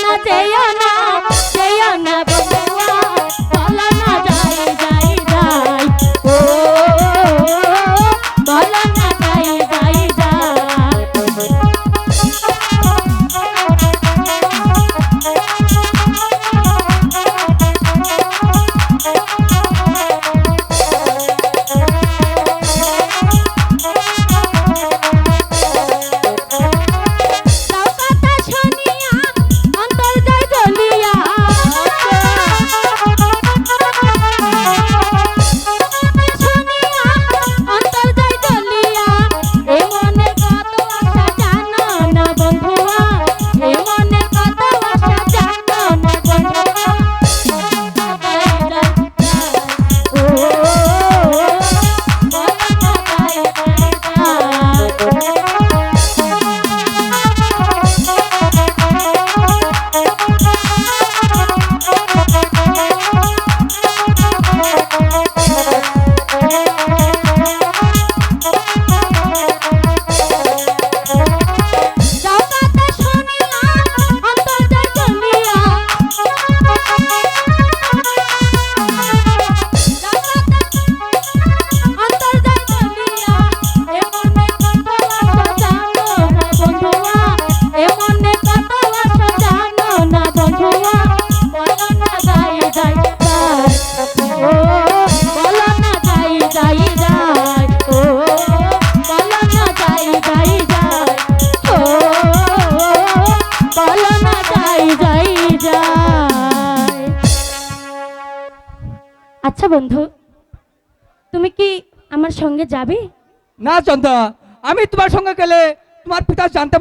না যেও না। আচ্ছা বন্ধু, তুমি কি আমার সঙ্গে যাবে? না চন্দা, আমি তোমার সঙ্গে গেলে তোমার পিতা জানতে